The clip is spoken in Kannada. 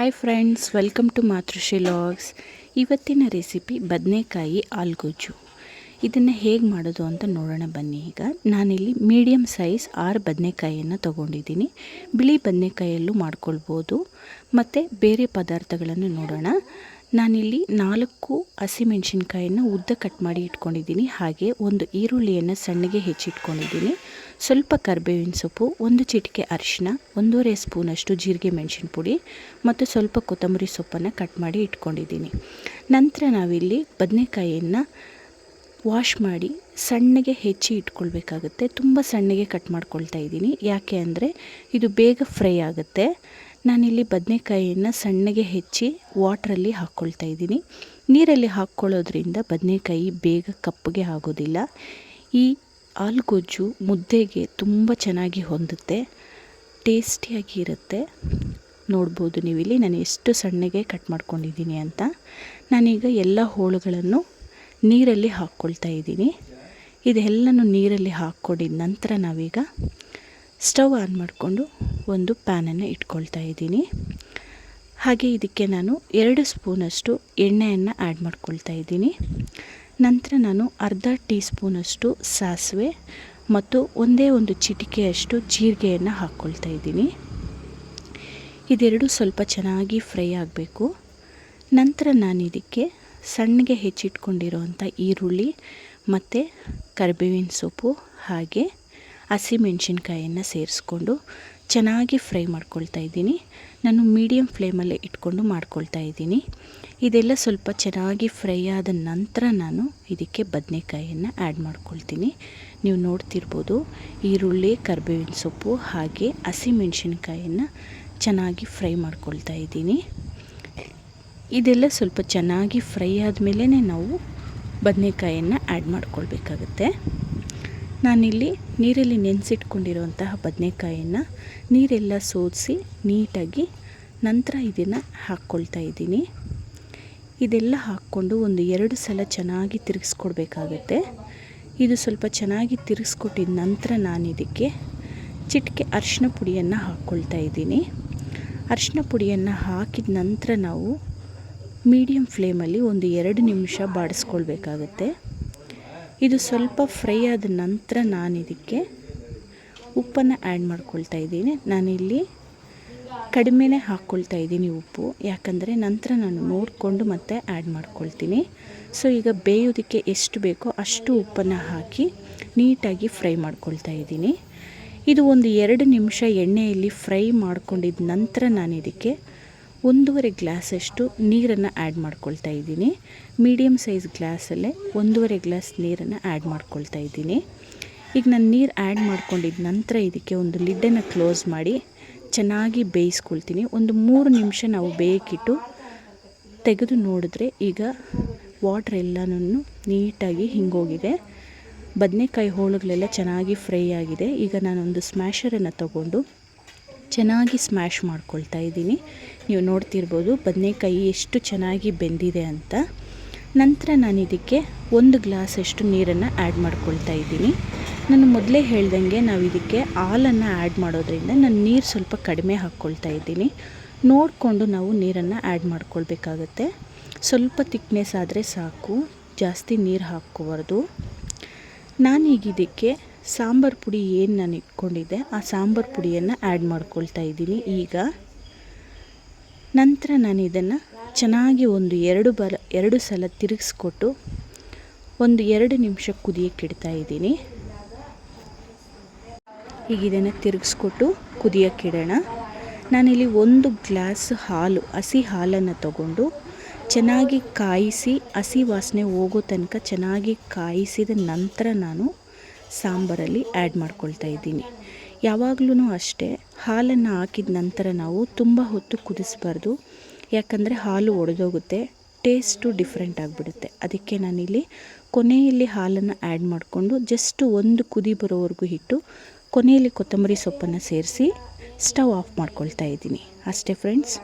Hi friends welcome to Matrushree logs ಇವತ್ತಿನ ರೆಸಿಪಿ ಬದನೆಕಾಯಿ ಆಲ್ಗೊಜ್ಜು ಇದನ್ನು ಹೇಗೆ ಮಾಡೋದು ಅಂತ ನೋಡೋಣ ಬನ್ನಿ ಈಗ. ನಾನಿಲ್ಲಿ ಮೀಡಿಯಮ್ ಸೈಜ್ ಆರು ಬದನೆಕಾಯಿಯನ್ನು ತೊಗೊಂಡಿದ್ದೀನಿ. ಬಿಳಿ ಬದನೆಕಾಯಲ್ಲೂ ಮಾಡ್ಕೊಳ್ಬೋದು. ಮತ್ತು ಬೇರೆ ಪದಾರ್ಥಗಳನ್ನು ನೋಡೋಣ. ನಾನಿಲ್ಲಿ ನಾಲ್ಕು ಹಸಿಮೆಣಸಿನ್ಕಾಯನ್ನು ಉದ್ದ ಕಟ್ ಮಾಡಿ ಇಟ್ಕೊಂಡಿದ್ದೀನಿ. ಹಾಗೆ ಒಂದು ಈರುಳ್ಳಿಯನ್ನು ಸಣ್ಣಗೆ ಹೆಚ್ಚಿಟ್ಕೊಂಡಿದ್ದೀನಿ ಸ್ವಲ್ಪ ಕರ್ಬೇವಿನ ಸೊಪ್ಪು, ಒಂದು ಚಿಟಿಕೆ ಅರಿಶಿನ ಒಂದೂವರೆ ಸ್ಪೂನಷ್ಟು ಜೀರಿಗೆ ಮೆಣಸಿನ ಪುಡಿ ಮತ್ತು ಸ್ವಲ್ಪ ಕೊತ್ತಂಬರಿ ಸೊಪ್ಪನ್ನು ಕಟ್ ಮಾಡಿ ಇಟ್ಕೊಂಡಿದ್ದೀನಿ. ನಂತರ ನಾವಿಲ್ಲಿ ಬದನೆಕಾಯಿಯನ್ನು ವಾಶ್ ಮಾಡಿ ಸಣ್ಣಗೆ ಹೆಚ್ಚಿ ಇಟ್ಕೊಳ್ಬೇಕಾಗುತ್ತೆ. ತುಂಬ ಸಣ್ಣಗೆ ಕಟ್ ಮಾಡ್ಕೊಳ್ತಾ ಇದ್ದೀನಿ. ಯಾಕೆ ಅಂದರೆ ಇದು ಬೇಗ ಫ್ರೈ ಆಗುತ್ತೆ. ನಾನಿಲ್ಲಿ ಬದನೆಕಾಯಿಯನ್ನು ಸಣ್ಣಗೆ ಹೆಚ್ಚಿ ವಾಟ್ರಲ್ಲಿ ಹಾಕ್ಕೊಳ್ತಾ ಇದ್ದೀನಿ. ನೀರಲ್ಲಿ ಹಾಕ್ಕೊಳ್ಳೋದ್ರಿಂದ ಬದನೆಕಾಯಿ ಬೇಗ ಕಪ್ಪಗೆ ಆಗೋದಿಲ್ಲ. ಈ ಆಲೂಗೊಜ್ಜು ಮುದ್ದೆಗೆ ತುಂಬ ಚೆನ್ನಾಗಿ ಹೊಂದುತ್ತೆ. ಟೇಸ್ಟಿಯಾಗಿ ಇರುತ್ತೆ. ನೋಡ್ಬೋದು ನೀವಿಲ್ಲಿ. ನಾನು ಎಷ್ಟು ಸಣ್ಣಗೆ ಕಟ್ ಮಾಡ್ಕೊಂಡಿದ್ದೀನಿ ಅಂತ. ನಾನೀಗ ಎಲ್ಲ ಹೋಳುಗಳನ್ನು ನೀರಲ್ಲಿ ಹಾಕ್ಕೊಳ್ತಾ ಇದ್ದೀನಿ. ಇದೆಲ್ಲನೂ ನೀರಲ್ಲಿ ಹಾಕ್ಕೊಂಡಿದ ನಂತರ ನಾವೀಗ ಸ್ಟವ್ ಆನ್ ಮಾಡಿಕೊಂಡು ಒಂದು ಪ್ಯಾನನ್ನು ಇಟ್ಕೊಳ್ತಾ ಇದ್ದೀನಿ. ಹಾಗೆ ಇದಕ್ಕೆ ನಾನು ಎರಡು ಸ್ಪೂನಷ್ಟು ಎಣ್ಣೆಯನ್ನು ಆ್ಯಡ್ ಮಾಡ್ಕೊಳ್ತಾ ಇದ್ದೀನಿ. ನಂತರ ನಾನು ಅರ್ಧ ಟೀ ಸ್ಪೂನಷ್ಟು ಸಾಸಿವೆ ಮತ್ತು ಒಂದೇ ಒಂದು ಚಿಟಿಕೆಯಷ್ಟು ಜೀರಿಗೆಯನ್ನು ಹಾಕ್ಕೊಳ್ತಾ ಇದ್ದೀನಿ. ಇದೆರಡು ಸ್ವಲ್ಪ ಚೆನ್ನಾಗಿ ಫ್ರೈ ಆಗಬೇಕು. ನಂತರ ನಾನು ಇದಕ್ಕೆ ಸಣ್ಣಗೆ ಹೆಚ್ಚಿಟ್ಕೊಂಡಿರೋವಂಥ ಈರುಳ್ಳಿ ಮತ್ತು ಕರಿಬೇವಿನ ಸೊಪ್ಪು ಹಾಗೆ ಹಸಿಮೆಣ್ಸಿನ್ಕಾಯನ್ನು ಸೇರಿಸ್ಕೊಂಡು ಚೆನ್ನಾಗಿ ಫ್ರೈ ಮಾಡ್ಕೊಳ್ತಾ ಇದ್ದೀನಿ. ನಾನು ಮೀಡಿಯಮ್ ಫ್ಲೇಮಲ್ಲೇ ಇಟ್ಕೊಂಡು ಮಾಡ್ಕೊಳ್ತಾ ಇದ್ದೀನಿ. ಇದೆಲ್ಲ ಸ್ವಲ್ಪ ಚೆನ್ನಾಗಿ ಫ್ರೈ ಆದ ನಂತರ ನಾನು ಇದಕ್ಕೆ ಬದನೆಕಾಯಿಯನ್ನು ಆ್ಯಡ್ ಮಾಡ್ಕೊಳ್ತೀನಿ. ನೀವು ನೋಡ್ತಿರ್ಬೋದು, ಈರುಳ್ಳಿ, ಕರ್ಬೇವಿನ ಸೊಪ್ಪು ಹಾಗೆ ಹಸಿಮೆಣ್ಸಿನ್ಕಾಯನ್ನು ಚೆನ್ನಾಗಿ ಫ್ರೈ ಮಾಡ್ಕೊಳ್ತಾ ಇದ್ದೀನಿ. ಇದೆಲ್ಲ ಸ್ವಲ್ಪ ಚೆನ್ನಾಗಿ ಫ್ರೈ ಆದಮೇಲೆ ನಾವು ಬದನೆಕಾಯಿಯನ್ನು ಆ್ಯಡ್ ಮಾಡ್ಕೊಳ್ಬೇಕಾಗತ್ತೆ. ನಾನಿಲ್ಲಿ ನೀರಲ್ಲಿ ನೆನೆಸಿಟ್ಕೊಂಡಿರುವಂತಹ ಬದನೆಕಾಯನ್ನು ನೀರೆಲ್ಲ ಸೋಸಿ ನೀಟಾಗಿ ನಂತರ ಇದನ್ನು ಹಾಕ್ಕೊಳ್ತಾ ಇದ್ದೀನಿ. ಇದೆಲ್ಲ ಹಾಕ್ಕೊಂಡು ಒಂದು ಎರಡು ಸಲ ಚೆನ್ನಾಗಿ ತಿರುಗಿಸ್ಕೊಡ್ಬೇಕಾಗತ್ತೆ. ಇದು ಸ್ವಲ್ಪ ಚೆನ್ನಾಗಿ ತಿರುಗಿಸ್ಕೊಟ್ಟಿದ ನಂತರ ನಾನು ಇದಕ್ಕೆ ಚಿಟಿಕೆ ಅರಿಶಿನ ಪುಡಿಯನ್ನು ಹಾಕ್ಕೊಳ್ತಾ ಇದ್ದೀನಿ. ಅರಿಶಿನ ಪುಡಿಯನ್ನು ಹಾಕಿದ ನಂತರ ನಾವು ಮೀಡಿಯಮ್ ಫ್ಲೇಮಲ್ಲಿ ಒಂದು ಎರಡು ನಿಮಿಷ ಬಾಡಿಸ್ಕೊಳ್ಬೇಕಾಗತ್ತೆ. ಇದು ಸ್ವಲ್ಪ ಫ್ರೈ ಆದ ನಂತರ ನಾನು ಇದಕ್ಕೆ ಉಪ್ಪನ್ನು ಆ್ಯಡ್ ಮಾಡ್ಕೊಳ್ತಾ ಇದ್ದೀನಿ. ನಾನಿಲ್ಲಿ ಕಡಿಮೆನೇ ಹಾಕ್ಕೊಳ್ತಾ ಇದ್ದೀನಿ ಉಪ್ಪು. ಯಾಕಂದರೆ ನಂತರ ನಾನು ನೋಡಿಕೊಂಡು ಮತ್ತೆ ಆ್ಯಡ್ ಮಾಡ್ಕೊಳ್ತೀನಿ. ಸೊ ಈಗ ಬೇಯೋದಕ್ಕೆ ಎಷ್ಟು ಬೇಕೋ ಅಷ್ಟು ಉಪ್ಪನ್ನು ಹಾಕಿ ನೀಟಾಗಿ ಫ್ರೈ ಮಾಡ್ಕೊಳ್ತಾ ಇದ್ದೀನಿ. ಇದು ಒಂದು ಎರಡು ನಿಮಿಷ ಎಣ್ಣೆಯಲ್ಲಿ ಫ್ರೈ ಮಾಡ್ಕೊಂಡಿದ್ದ ನಂತರ ನಾನು ಇದಕ್ಕೆ ಒಂದೂವರೆ ಗ್ಲಾಸಷ್ಟು ನೀರನ್ನು ಆ್ಯಡ್ ಮಾಡ್ಕೊಳ್ತಾ ಇದ್ದೀನಿ. ಮೀಡಿಯಮ್ ಸೈಜ್ ಗ್ಲಾಸಲ್ಲೇ ಒಂದೂವರೆ ಗ್ಲಾಸ್ ನೀರನ್ನು ಆ್ಯಡ್ ಮಾಡ್ಕೊಳ್ತಾ ಇದ್ದೀನಿ. ಈಗ ನಾನು ನೀರು ಆ್ಯಡ್ ಮಾಡ್ಕೊಂಡಿದ್ದ ನಂತರ ಇದಕ್ಕೆ ಒಂದು ಲಿಡ್ಡನ್ನು ಕ್ಲೋಸ್ ಮಾಡಿ ಚೆನ್ನಾಗಿ ಬೇಯಿಸ್ಕೊಳ್ತೀನಿ. ಒಂದು ಮೂರು ನಿಮಿಷ ನಾವು ಬೇಯಕ್ಕಿಟ್ಟು ತೆಗೆದು ನೋಡಿದ್ರೆ ಈಗ ವಾಟ್ರ್ ಎಲ್ಲನೂ ನೀಟಾಗಿ ಹಿಂಗೋಗಿದೆ. ಬದನೆಕಾಯಿ ಹೋಳುಗಳೆಲ್ಲ ಚೆನ್ನಾಗಿ ಫ್ರೈ ಆಗಿದೆ. ಈಗ ನಾನೊಂದು ಸ್ಮ್ಯಾಷರನ್ನು ತಗೊಂಡು ಚೆನ್ನಾಗಿ ಸ್ಮ್ಯಾಶ್ ಮಾಡ್ಕೊಳ್ತಾ ಇದ್ದೀನಿ. ನೀವು ನೋಡ್ತಿರ್ಬೋದು ಬದನೆಕಾಯಿ ಎಷ್ಟು ಚೆನ್ನಾಗಿ ಬೆಂದಿದೆ ಅಂತ. ನಂತರ ನಾನು ಇದಕ್ಕೆ ಒಂದು ಗ್ಲಾಸಷ್ಟು ನೀರನ್ನು ಆ್ಯಡ್ ಮಾಡ್ಕೊಳ್ತಾ ಇದ್ದೀನಿ. ನಾನು ಮೊದಲೇ ಹೇಳ್ದಂಗೆ ನಾವು ಇದಕ್ಕೆ ಹಾಲನ್ನು ಆ್ಯಡ್ ಮಾಡೋದ್ರಿಂದ ನಾನು ನೀರು ಸ್ವಲ್ಪ ಕಡಿಮೆ ಹಾಕ್ಕೊಳ್ತಾ ಇದ್ದೀನಿ. ನೋಡಿಕೊಂಡು ನಾವು ನೀರನ್ನು ಆ್ಯಡ್ ಮಾಡ್ಕೊಳ್ಬೇಕಾಗತ್ತೆ. ಸ್ವಲ್ಪ ತಿಕ್ನೆಸ್ ಆದರೆ ಸಾಕು. ಜಾಸ್ತಿ ನೀರು ಹಾಕ್ಕೋಬಾರ್ದು. ನಾನೀಗ ಇದಕ್ಕೆ ಸಾಂಬಾರು ಪುಡಿ ಏನು ನಾನು ಇಟ್ಕೊಂಡಿದ್ದೆ, ಆ ಸಾಂಬಾರು ಪುಡಿಯನ್ನು ಆ್ಯಡ್ ಮಾಡ್ಕೊಳ್ತಾ ಇದ್ದೀನಿ. ಈಗ ನಂತರ ನಾನು ಇದನ್ನು ಚೆನ್ನಾಗಿ ಒಂದು ಎರಡು ಬಲ, ಎರಡು ಸಲ ತಿರುಗಿಸ್ಕೊಟ್ಟು ಒಂದು ಎರಡು ನಿಮಿಷ ಕುದಿಯಕ್ಕೆ ಇಡ್ತಾ ಇದ್ದೀನಿ. ಈಗ ಇದನ್ನು ತಿರುಗಿಸ್ಕೊಟ್ಟು ಕುದಿಯೋಕ್ಕಿಡೋಣ ನಾನಿಲ್ಲಿ ಒಂದು ಗ್ಲಾಸ್ ಹಾಲು, ಹಸಿ ಹಾಲನ್ನು ತಗೊಂಡು ಚೆನ್ನಾಗಿ ಕಾಯಿಸಿ, ಹಸಿ ವಾಸನೆ ಹೋಗೋ ತನಕ ಚೆನ್ನಾಗಿ ಕಾಯಿಸಿದ ನಂತರ ನಾನು ಸಾಂಬಾರಲ್ಲಿ ಆ್ಯಡ್ ಮಾಡ್ಕೊಳ್ತಾ ಇದ್ದೀನಿ. ಯಾವಾಗ್ಲೂ ಅಷ್ಟೇ, ಹಾಲನ್ನು ಹಾಕಿದ ನಂತರ ನಾವು ತುಂಬ ಹೊತ್ತು ಕುದಿಸ್ಬಾರ್ದು. ಯಾಕಂದರೆ ಹಾಲು ಒಡೆದೋಗುತ್ತೆ, ಟೇಸ್ಟು ಡಿಫ್ರೆಂಟ್ ಆಗಿಬಿಡುತ್ತೆ. ಅದಕ್ಕೆ ನಾನಿಲ್ಲಿ ಕೊನೆಯಲ್ಲಿ ಹಾಲನ್ನು ಆ್ಯಡ್ ಮಾಡಿಕೊಂಡು ಜಸ್ಟ್ ಒಂದು ಕುದಿ ಬರೋವರೆಗೂ ಇಟ್ಟು ಕೊನೆಯಲ್ಲಿ ಕೊತ್ತಂಬರಿ ಸೊಪ್ಪನ್ನು ಸೇರಿಸಿ ಸ್ಟವ್ ಆಫ್ ಮಾಡ್ಕೊಳ್ತಾ ಇದ್ದೀನಿ. ಅಷ್ಟೇ ಫ್ರೆಂಡ್ಸ್